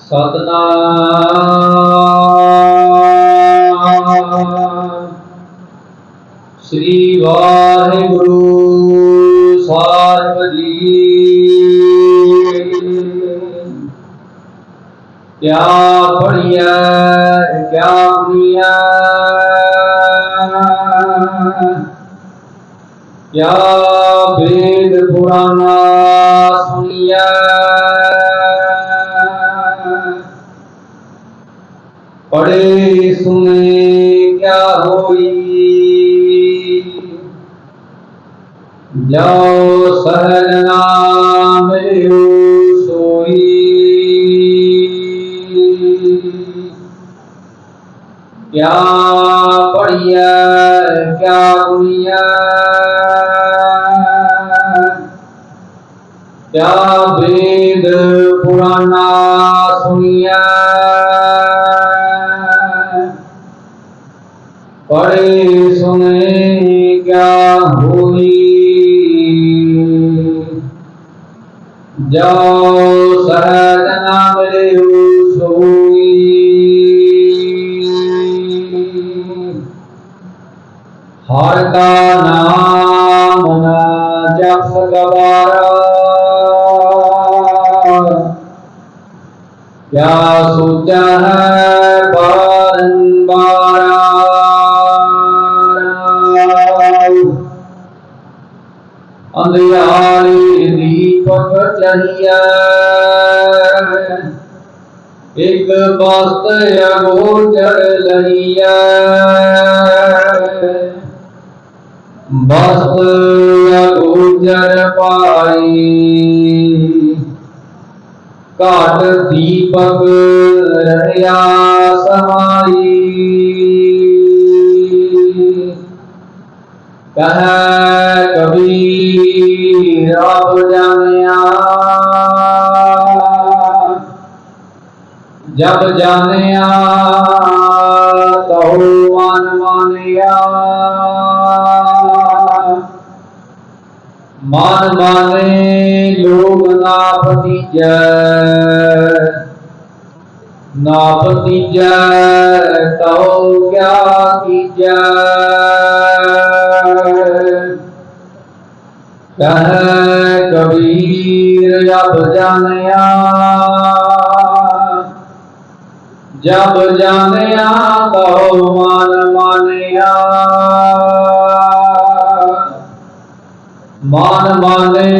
ਸਤਨਾਮ ਸ੍ਰੀ ਵਾਹਿਗੁਰੂ ਸਾਹਿਬ ਜੀ ਕਿਆ ਪੜੀਐ ਕਿਆ ਮੀਆ क्या भेद पुराना सुनिया। पढ़े, सुने, क्या होई? जाओ सहजना मिलो सोई। क्या पढ़िया, क्या बुनिया? क्या वेद पुराना सुनिया? पढ़े, सुने, क्या हुई? जाओ सहज नाम हर का नाम न जप गवारा क्या सोचा है बारंबार अंधियारी दीपक चढ़िया एक बस्त अगोचर लहिया बस्त अगोचर पाई काट दीपक रहया समाई। कह कभी अब जानिया। जब जानिया तो मन मानिया। मान माने लोग ना भतीजै ना भतीजै तो क्या कीजै कह कबीर जब जानिया जब जानिया तो मन मानिया मान माने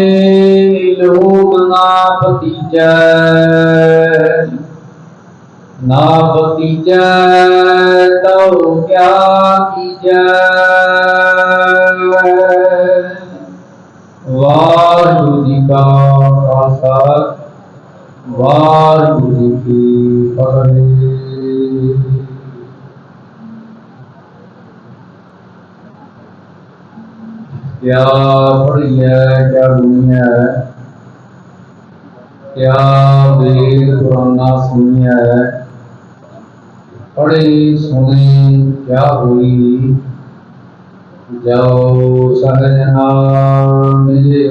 लोग ना भतीजै ना भतीजै तो क्या कीजै वाहिगुरु जी का खालसा वाहिगुरु जी की फतेह क्या पढ़िया क्या दुनिया है? क्या वेद पुराना सुनिया है? पढ़े, सुने, क्या हुई? जाओ सहज मिले